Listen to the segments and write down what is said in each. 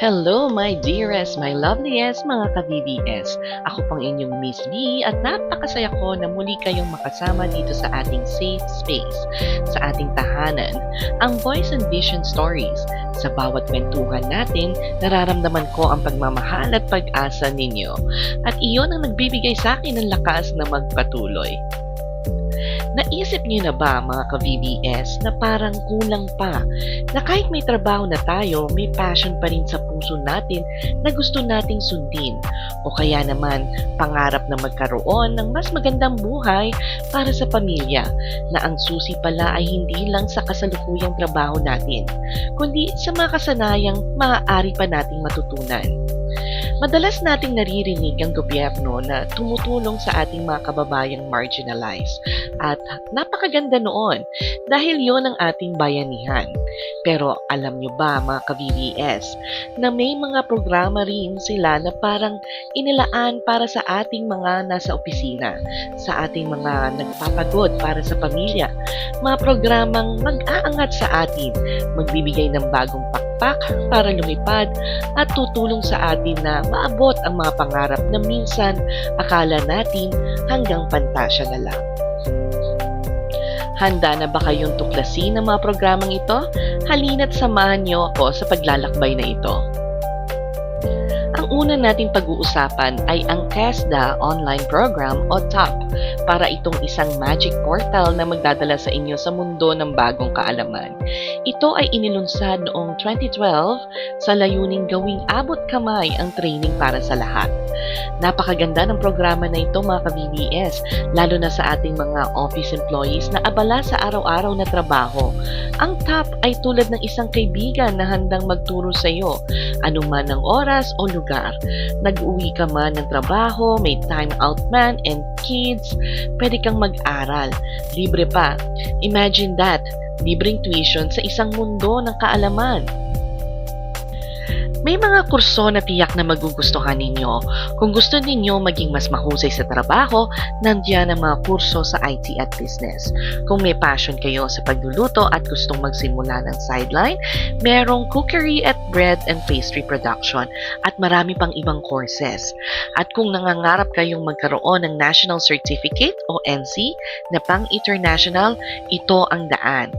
Hello, my dearest, my loveliest, mga ka-BBS. Ako pang inyong Miss V at napakasaya ko na muli kayong makasama dito sa ating safe space, sa ating tahanan, ang Voice and Vision Stories. Sa bawat kwentuhan natin, nararamdaman ko ang pagmamahal at pag-asa ninyo. At iyon ang nagbibigay sa akin ng lakas na magpatuloy. Naisip niyo na ba mga ka-VBS na parang kulang pa na kahit may trabaho na tayo, may passion pa rin sa puso natin na gusto nating sundin o kaya naman pangarap na magkaroon ng mas magandang buhay para sa pamilya na ang susi pala ay hindi lang sa kasalukuyang trabaho natin kundi sa mga kasanayang maaari pa nating matutunan. Madalas nating naririnig ang gobyerno na tumutulong sa ating mga kababayang marginalized at napakaganda noon dahil yon ang ating bayanihan. Pero alam nyo ba mga ka-VBS na may mga programa rin sila na parang inilaan para sa ating mga nasa opisina, sa ating mga nagpapagod para sa pamilya, mga programang mag-aangat sa atin, magbibigay ng bagong pakpak para lumipad at tutulong sa atin na maabot ang mga pangarap na minsan akala natin hanggang pantasya na lang. Handa na ba kayong tuklasin ang mga programang ito? Halina't samahan niyo ako sa paglalakbay na ito. Una nating pag-uusapan ay ang TESDA online program o TOP para itong isang magic portal na magdadala sa inyo sa mundo ng bagong kaalaman. Ito ay inilunsad noong 2012 sa layuning gawing abot kamay ang training para sa lahat. Napakaganda ng programa na ito mga ka-BBS, lalo na sa ating mga office employees na abala sa araw-araw na trabaho. Ang TOP ay tulad ng isang kaibigan na handang magturo sa iyo, anuman ang oras o lugar. Nag-uwi ka man ng trabaho, may time out man and kids, pwede kang mag-aral. Libre pa. Imagine that, libreng tuition sa isang mundo ng kaalaman. May mga kurso na tiyak na magugustuhan ninyo. Kung gusto ninyo maging mas mahusay sa trabaho, nandiyan ang mga kurso sa IT at business. Kung may passion kayo sa pagluluto at gustong magsimula ng sideline, merong cookery at bread and pastry production at marami pang ibang courses. At kung nangangarap kayong magkaroon ng National Certificate o NC na pang-international, ito ang daan.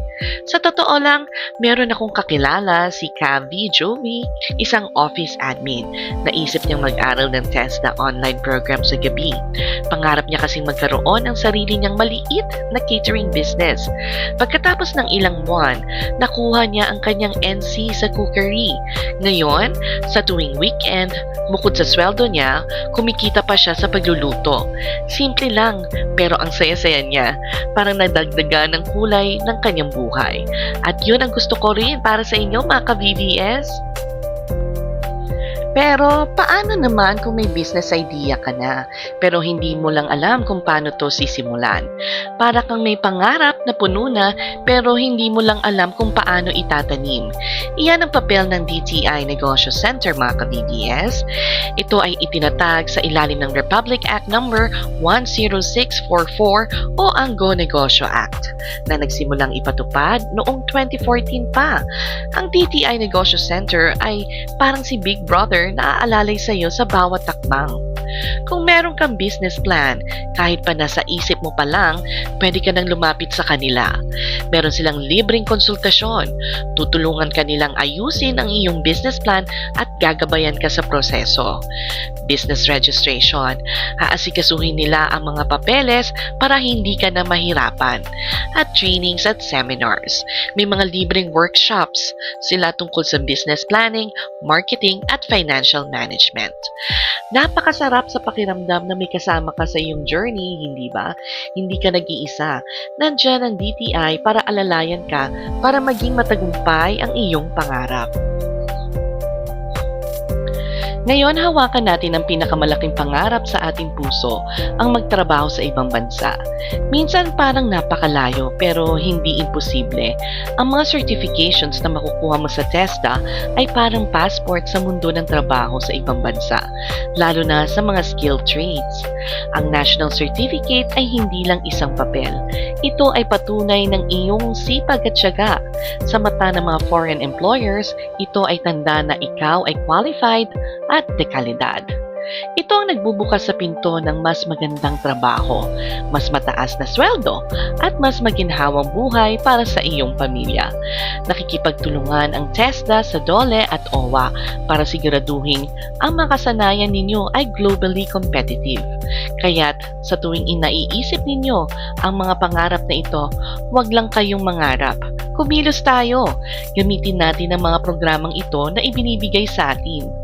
Sa totoo lang, meron akong kakilala si Kavi Joey, isang office admin. Naisip niyang mag-aral ng TESDA online program sa gabi. Pangarap niya kasing magkaroon ng sarili niyang maliit na catering business. Pagkatapos ng ilang buwan, nakuha niya ang kanyang NC sa cookery. Ngayon, sa tuwing weekend, bukod sa sweldo niya, kumikita pa siya sa pagluluto. Simple lang, pero ang saya-saya niya. Parang nadagdagan ng kulay ng kanyang buhay. At yun ang gusto ko rin para sa inyo mga ka-VVS. Pero paano naman kung may business idea ka na pero hindi mo lang alam kung paano to sisimulan? Para kang may pangarap na puno na pero hindi mo lang alam kung paano itatanim. Iyan ang papel ng DTI Negosyo Center mga ka-BDS. Ito ay itinatag sa ilalim ng Republic Act number 10644 o ang Go Negosyo Act na nagsimulang ipatupad noong 2014 pa. Ang DTI Negosyo Center ay parang si Big Brother na aalalay sa iyo sa bawat takbang. Kung meron kang business plan, kahit pa nasa isip mo pa lang, pwede ka nang lumapit sa kanila. Meron silang libreng konsultasyon. Tutulungan ka nilang ayusin ang iyong business plan at gagabayan ka sa proseso. Business registration. Aasikasuhin nila ang mga papeles para hindi ka na mahirapan. At trainings at seminars. May mga libreng workshops sila tungkol sa business planning, marketing at financial management. Napakasarap sa pakiramdam na may kasama ka sa iyong journey, hindi ba? Hindi ka nag-iisa. Nandiyan ang DTI para alalayan ka para maging matagumpay ang iyong pangarap. Ngayon, hawakan natin ang pinakamalaking pangarap sa ating puso, ang magtrabaho sa ibang bansa. Minsan parang napakalayo pero hindi imposible. Ang mga certifications na makukuha mo sa TESDA ay parang passport sa mundo ng trabaho sa ibang bansa, lalo na sa mga skilled trades. Ang National Certificate ay hindi lang isang papel. Ito ay patunay ng iyong sipag at syaga. Sa mata ng mga foreign employers, ito ay tanda na ikaw ay qualified at dekalidad. Ito ang nagbubukas sa pinto ng mas magandang trabaho, mas mataas na sweldo, at mas maginhawang buhay para sa iyong pamilya. Nakikipagtulungan ang TESDA sa DOLE at OWA para siguraduhin ang makasanayan ninyo ay globally competitive. Kaya't sa tuwing inaiisip ninyo ang mga pangarap na ito, huwag lang kayong mangarap. Kumilos tayo. Gamitin natin ang mga programang ito na ibinibigay sa atin.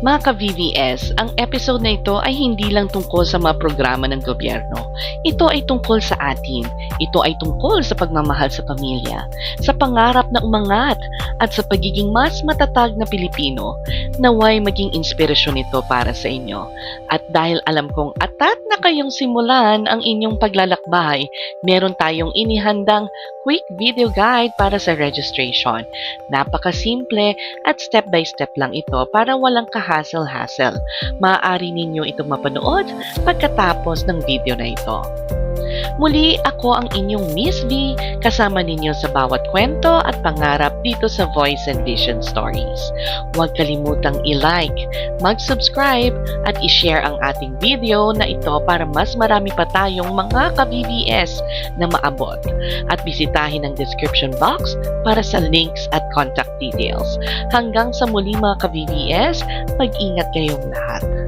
Mga ka-VVS, ang episode na ito ay hindi lang tungkol sa mga programa ng gobyerno. Ito ay tungkol sa atin. Ito ay tungkol sa pagmamahal sa pamilya, sa pangarap na umangat, at sa pagiging mas matatag na Pilipino. Naway maging inspirasyon ito para sa inyo. At dahil alam kong atat na kayong simulan ang inyong paglalakbay, meron tayong inihandang quick video guide para sa registration. Napakasimple at step-by-step lang ito para walang kahassle-hassle. Maaari ninyo itong mapanood pagkatapos ng video na ito. Muli, ako ang inyong Miss V, kasama ninyo sa bawat kwento at pangarap dito sa Voice and Vision Stories. Huwag kalimutang i-like, mag-subscribe at i-share ang ating video na ito para mas marami pa tayong mga ka-VVS na maabot. At bisitahin ang description box para sa links at contact details. Hanggang sa muli mga ka-VVS, mag-ingat kayong lahat.